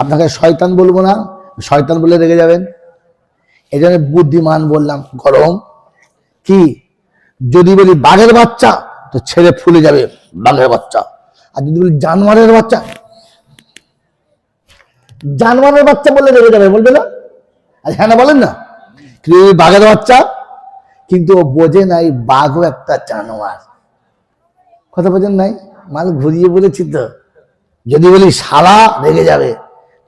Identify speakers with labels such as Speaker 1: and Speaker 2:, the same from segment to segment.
Speaker 1: আপনাকে শয়তান বলব না, শয়তান বলে রেগে যাবেন। এই জন্য বুদ্ধিমান বললাম, গরম। কি? যদি বলি বাঘের বাচ্চা, তো ছেড়ে ফুলে যাবে বাঘের বাচ্চা। আর যদি বলি জানোয়ারের বাচ্চা জানোয়ারের বাচ্চা বলে রেগে যাবে, বলবে না? আর হ্যাঁ বলেন না। কিন্তু বাঘের বাচ্চা, কিন্তু ও বোঝে নাই বাঘও একটা জানোয়ার। কথা বোঝেন নাই? মাল ঘুরিয়ে বলেছি তো। যদি বলি শালা, রেগে যাবে।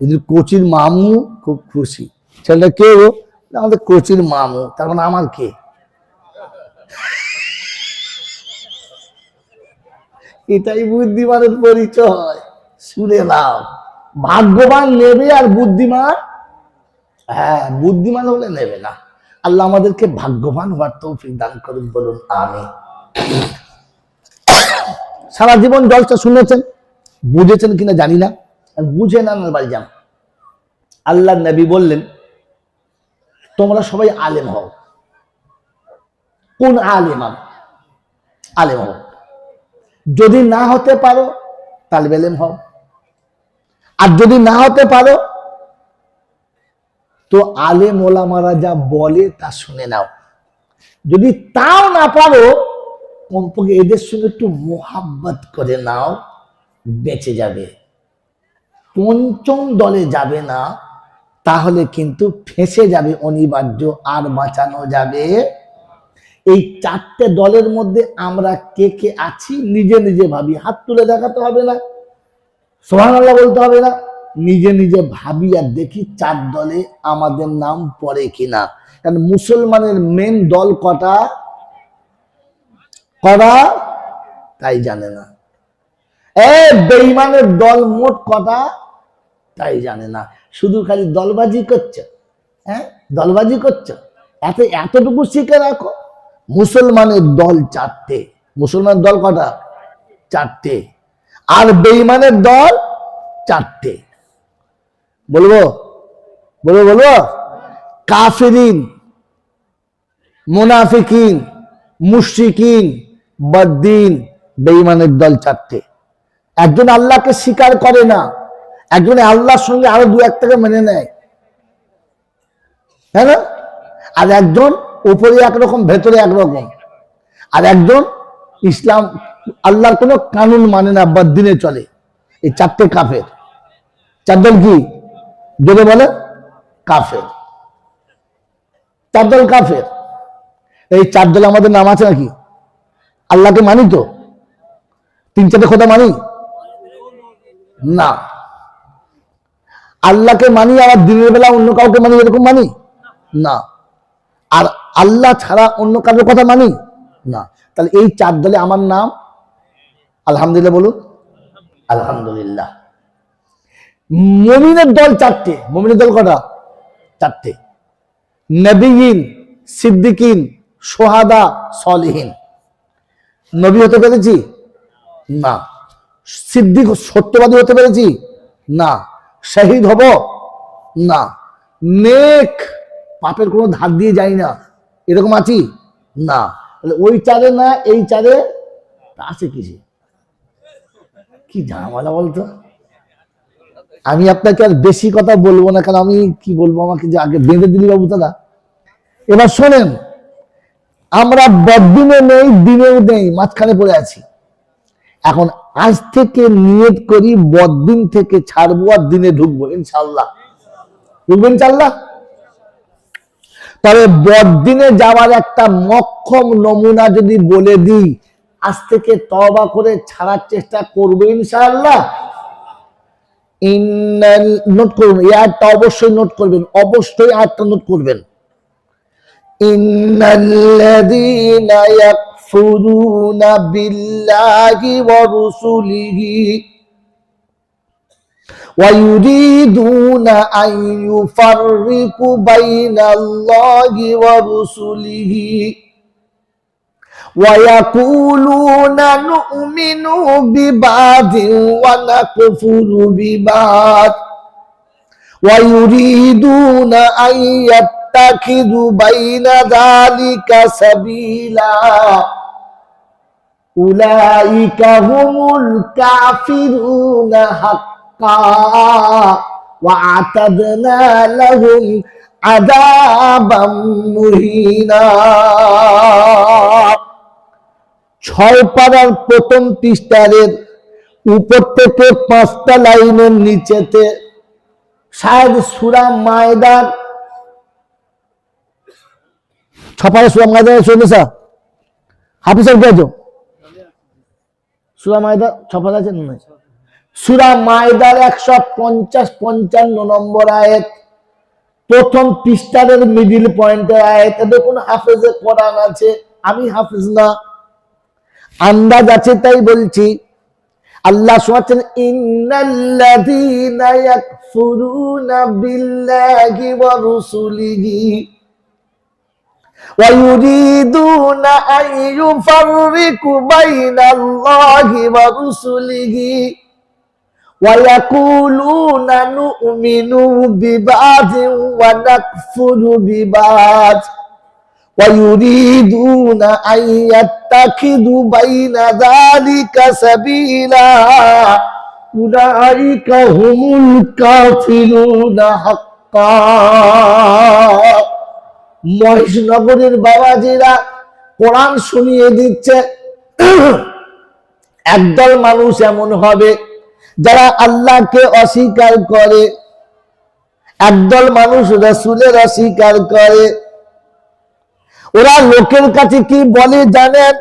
Speaker 1: যদি কোচির মামু খুব খুশি। ছেলেটা কে ও আমাদের কোচির মামু। তার মানে আমার কে? এটাই বুদ্ধিমানের পরিচয়। শুনে নাও। ভাগ্যবান নেবে আর বুদ্ধিমান? হ্যাঁ বুদ্ধিমান হলে নেবে না। আল্লাহ আমাদেরকে ভাগ্যবান হওয়ার তৌফিক দান করুন বলুন আমি সারা জীবন জলসা শুনেছেন? বুঝেছেন কিনা জানি না। বুঝে না বাড়ি যান আল্লাহ নবী বললেন, তোমরা সবাই আলেম হও। কোন আলেমান আলেম হও। যদি না হতে পারো তালবে এলেম হও। আর যদি না হতে পারো, তো আলেম ওলামারা যা বলে তা শুনে নাও। যদি তাও না পারো, কমপক্ষে এদের সঙ্গে একটু মোহাব্বত করে নাও, বেঁচে যাবে। পঞ্চম দলে যাবে না, তাহলে কিন্তু ফেসে যাবে অনিবার্য, আর বাঁচানো যাবে। এই চারটে দলের মধ্যে আমরা কে কে আছি, নিজে নিজে ভাবি। হাত তুলে দেখাতে হবে না সোহান বলতে হবে না, নিজে নিজে ভাবি আর দেখি চার দলে আমাদের নাম পড়ে কিনা। কারণ মুসলমানের মেন দল কটা? কটা তাই জানে না। বেইমানের দল মোট কটা? তাই জানে না। শুধু খালি দলবাজি করছ। হ্যাঁ? দলবাজি করছ। এত এতটুকু শিখে রাখো। মুসলমানের দল চারটে। মুসলমান দল কটা? চারটে। আর বেইমানের দল চারটে। বলব? বলব বলব? কাফিরিন, মুনাফিকিন, মুশরিকিন, বদ্দিন বেইমানের দল চারটে। একজন আল্লাহকে স্বীকার করে না, একজন আল্লাহর সঙ্গে আরও দু একটাকে মেনে নেয়। হ্যাঁ না? আর একজন উপরে একরকম, ভেতরে একরকম। আর একজন ইসলাম, আল্লাহর কোনো কানুন মানে না বদ্দিনে চলে। এই চারটে কাফের। চারদল কি? জোরে বলে, কাফের। চারদল কাফের। এই চার দলে আমাদের নাম আছে নাকি? আল্লাহকে মানি তো? তিন চারটে কথা মানি? না। আল্লাহকে মানি আবার দিনের বেলা অন্য কাউকে মানি এরকম মানি? না। আর আল্লাহ ছাড়া অন্য কারোর কথা মানি? না। তাহলে এই চার দলে আমার নাম? আলহামদুলিল্লাহ বলুন। আলহামদুলিল্লাহ। মমিনের দল চারটে। মমিনের দল কটা? চারটে। নবীন সিদ্দিকিন সোহাদা সলিহীন। নবী হতে পেরেছি? না। সিদ্দিক সত্যবাদী হতে পেরেছি? না। শহীদ হব? না। নেক। পাপের কোনো ধার দিয়ে যাই না। এরকম আছি? না। তাহলে ওই চারে না এই তা আছে কিসে কি ঝামেলা বলতো? আমি আপনাকে আর বেশি কথা বলব না, কারণ আমি কি বলব আমাকে যে আগে বেঁধে দিলি বাবু দাদা। এবার শোনেন, আমরা বদিনে নেই, দিনেও নেই, মাঝখানে পড়ে আছি। এখন আজ থেকে নিয়ত করি বদিন থেকে ছাড়বো আর দিনে ঢুকবো ইনশাল্লাহ ঢুকবো ইনশাল্লাহ তবে বদিনে যাওয়ার একটা মক্ষম নমুনা যদি বলে দিই, আজ থেকে তবা করে ছাড়ার চেষ্টা করব ইনশাল্লাহ নোট করুন, এই আয়াতটা অবশ্যই নোট করবেন, অবশ্যই আয়াতটা নোট করবেন। ইন্নাল্লাযীনা يكفرون بالله ورسله ويريدون أن يفرقوا بين الله ورسله ويقولون نؤمن ببعض ونكفر ببعض ويريدون أن يتخذوا بين ذلك سبيلاً أولئك هم الكافرون حقا وأعتدنا لهم عذابا مهينا ছয় পাড়ার প্রথম পৃষ্ঠারের উপর থেকে পাঁচটা লাইনের নিচেতে শায়দ সুরা মায়দার ছপাড়া সুরা মায়দার শুনেছা হাফিজ সাহেব গেছো সুরা মায়দা ছপাড়া আছে না সুরা মায়দার একশো পঞ্চাশ পঞ্চান্ন নম্বর আয়াত, প্রথম পৃষ্ঠারের মিডিল পয়েন্টের আয়াত। দেখুন হাফেজে কোরআন আছে, আমি হাফিজ না। আন্দাজ আছে তাই বলছি। আল্লাহ শোনাচ্ছেন, ইন্নাল্লাযীনা ইয়াকফুরুনা বিল্লাহি ওয়া ويريدون أن يفرقوا بين الله ورسله ويقولون نؤمن ببعض ونكفر ببعض ويريدون أن يتخذوا بين ذلك سبيلا أولئك هم الكافرون حقا মহেশনগরের বাবাজিরা কোরআন শুনিয়ে দিচ্ছে। একদল মানুষ এমন হবে যারা আল্লাহকে অস্বীকার করে। একদল মানুষ রসুলের অস্বীকার করে। ওরা লোকের কাছে কি বলে জানেন?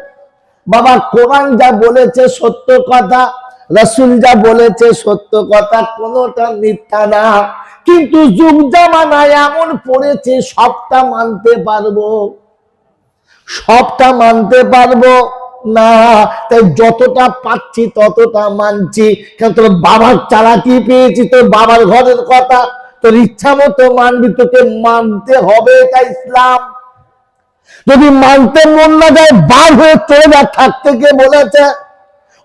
Speaker 1: বাবা, কোরআন যা বলেছে সত্য কথা, রসুল যা বলেছে সত্য কথা কোনটা মিথ্যা না। কিন্তু যুগ জামানায় এমন পড়েছে, সবটা মানতে পারব। সবটা মানতে পারব না, তাই যতটা পাচ্ছি ততটা মানছি। কেন তোর বাবার চালাকি পেয়েছি, তোর বাবার ঘরের কথা, তোর ইচ্ছা মতো মানবি, তোকে মানতে হবে এটা ইসলাম। যদি মানতে মন না যায়, বার হয়ে চলে যা, থাকতে কে বলেছে?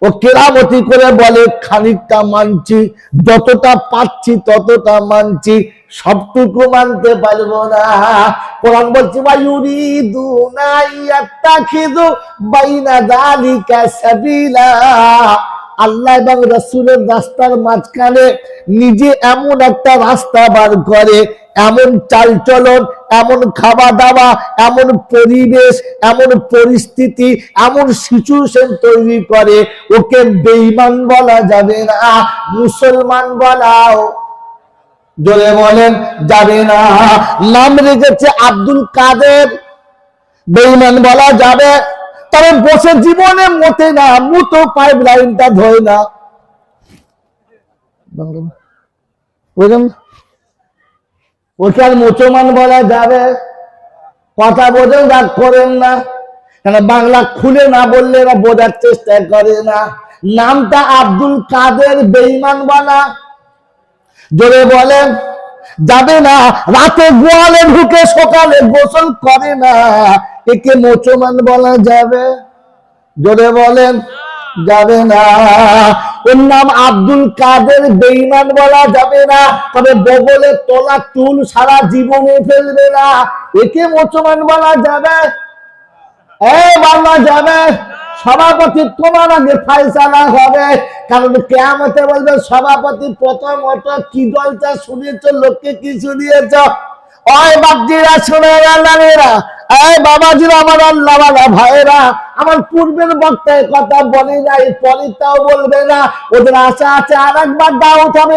Speaker 1: ও কেরামতি করে বলে, খানিকটা মানছি, যতটা পাচ্ছি ততটা মানছি, সবটুকু মানতে পারব না। কোরআন বলছি বায়ুরিদুনা ইয়াত্তাখিযু বাইনা যালিকা সাবিলা। আল্লাহ এবং রসুলের রাস্তার মাঝখানে নিজে এমন একটা রাস্তা বার করে এমন চালচলন, এমন খাওয়া দাওয়া এমন পরিবেশ, এমন পরিস্থিতি, এমন সিচুয়েশন তৈরি করে। ওকে বেইমান বলা যাবে না, মুসলমান বলাও। জোরে বলেন, যাবে না। নাম রেখেছে আব্দুল কাদের। বেইমান বলা যাবে তবে বসে জীবনে মতে না মুতো পাইপ লাইনটা ধরে না। বুঝলেন ওকে আর মুসলমান বলা যাবে। কথা বোঝেন, রাগ করেন না। কেন বাংলা খুলে না বললে এরা বোঝার চেষ্টা করে না। নামটা আব্দুল কাদের বেইমান বানা। জোরে বলেন, যাবে না, রাতে গোয়ালে ঢুকে সকালে গোসল করে না। একে মুসলমান বলা যাবে। জোরে বলেন, যাবে না। ওর নাম আব্দুল কাদের বেইমান বলা যাবে না। তবে বগলে তোলা চুল সারা জীবনে ফেলবে না। একে মুসলমান বলা যাবে? যাবে। সভাপতি তোমার আগে ফাইসালা হবে। কারণ কেমতে বলবে, সভাপতি প্রথম অত কি দলটা শুনিয়েছ লোককে কি শুনিয়েছ? ওই বাপজিরা শুনে নারীরা আমার আল্লাহ পূর্বের বক্তায় কথা বলে বলবে না। ওদের আশা আছে আর একবার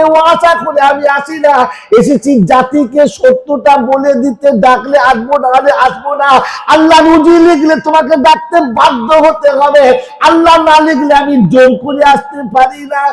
Speaker 1: ও আশা করে আমি আসি না। এসেছি জাতিকে সত্যটা বলে দিতে, ডাকলে আসব না হলে আসব না। আল্লাহ রুজি লিখলে তোমাকে ডাকতে বাধ্য হতে হবে। আল্লাহ না লিখলে আমি জোর করে আসতে পারি না।